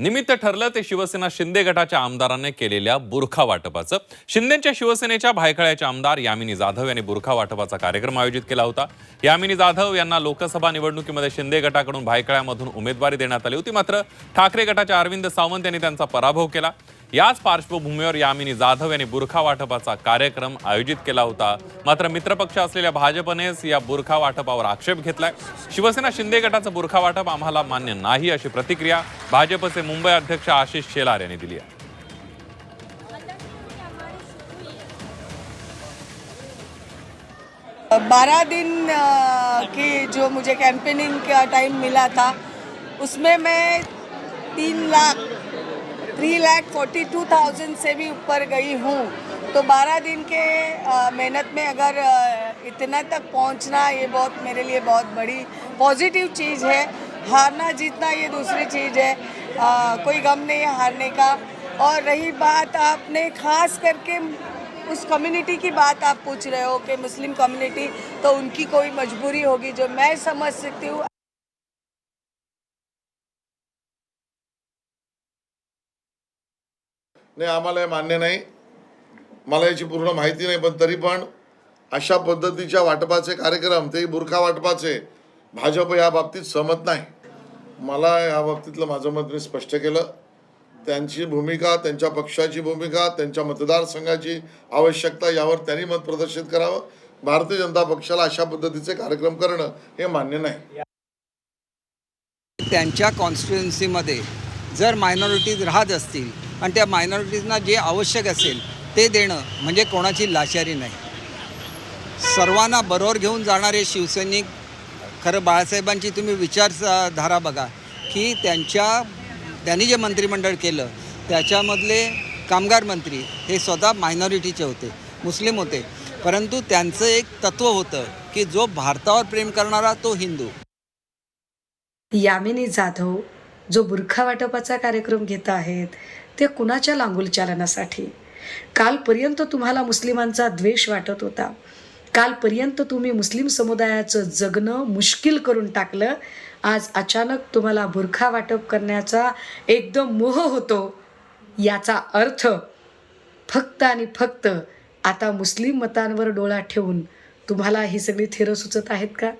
निमित्त ठरलं ते शिवसेना शिंदे गटाच्या आमदारांनी केलेल्या बुरखा वाटपाचं. शिंदेच्या शिवसेनेच्या भायखळ्याच्या आमदार यामिनी जाधव यांनी बुरखा वाटपाचा कार्यक्रम आयोजित केला होता. यामिनी जाधव यांना लोकसभा निवडणुकीमध्ये शिंदे गटाकडून भायखळ्यामधून उमेदवारी देण्यात आली होती. मात्र ठाकरे गटाच्या अरविंद सावंत यांनी त्यांचा पराभव केला. याच पार्श्वभूमीवर यामिनी जाधव यांनी बुरखा वाटपाचा कार्यक्रम आयोजित केला होता. मात्र मित्रपक्ष असलेल्या भाजपनेच या बुरखा वाटपावर आक्षेप घेतलाय. शिवसेना शिंदे गटाचं बुरखा वाटप आम्हाला मान्य नाही अशी प्रतिक्रिया भाजपचे मुंबई अध्यक्ष आशिष शेलार यांनी दिली आहे. बारह दिन की जो मुझे कैंपेनिंग का टाइम मिला था उसमें मैं तीन lakh three lakh forty two thousand से भी ऊपर गई हूँ। तो बारह दिन के मेहनत में अगर इतना तक पहुँचना ये बहुत मेरे लिए बहुत बड़ी पॉजिटिव चीज़ है। हारना जीतना ये दूसरी चीज़ है। अ, कोई गम नहीं है हारने का। और रही बात आपने खास करके उस कम्युनिटी की बात आप पूछ रहे हो कि मुस्लिम कम्युनिटी तो उनकी कोई मजबूरी होगी जो मैं समझ सकती हूँ। नाही आम्हाला हे मान्य नाही. मला याची पूर्ण माहिती नाही पण तरी पण अशा पद्धतीच्या वाटपाचे कार्यक्रम ते बुरखा वाटपाचे भाजप या बाबतीत सहमत नाही. मला या बाबतीतलं माझं मत मी स्पष्ट केलं. त्यांची भूमिका त्यांच्या पक्षाची भूमिका त्यांच्या मतदारसंघाची आवश्यकता यावर त्यांनी मत प्रदर्शित करावं. भारतीय जनता पक्षाला अशा पद्धतीचे कार्यक्रम करणं हे मान्य नाही. त्यांच्या कॉन्स्टिट्युएन्सीमध्ये जर मायनॉरिटीज राहत असतील आणि त्या मायनॉरिटीजना जे आवश्यक असेल ते देणं म्हणजे कोणाची लाचारी नाही. सर्वांना बरोबर घेऊन जाणारे शिवसैनिक खरं बाळासाहेबांची तुम्ही विचारधारा बघा की त्यांच्या त्यांनी जे मंत्रिमंडळ केलं त्याच्यामधले कामगार मंत्री हे स्वतः मायनॉरिटीचे होते मुस्लिम होते. परंतु त्यांचं एक तत्व होतं की जो भारतावर प्रेम करणारा तो हिंदू. यामिनी जाधव जो बुरखा वाटपाचा कार्यक्रम घेत आहेत ते कुणाच्या लांगुल चालनासाठी? कालपर्यंत तुम्हाला मुस्लिमांचा द्वेष वाटत होता. कालपर्यंत तुम्ही मुस्लिम समुदायाचं जगणं मुश्किल करून टाकलं. आज अचानक तुम्हाला बुरखा वाटप करण्याचा एकदम मोह होतो. याचा अर्थ फक्त आणि फक्त आता मुस्लिम मतांवर डोळा ठेवून तुम्हाला ही सगळी थेरं सुचत आहेत का?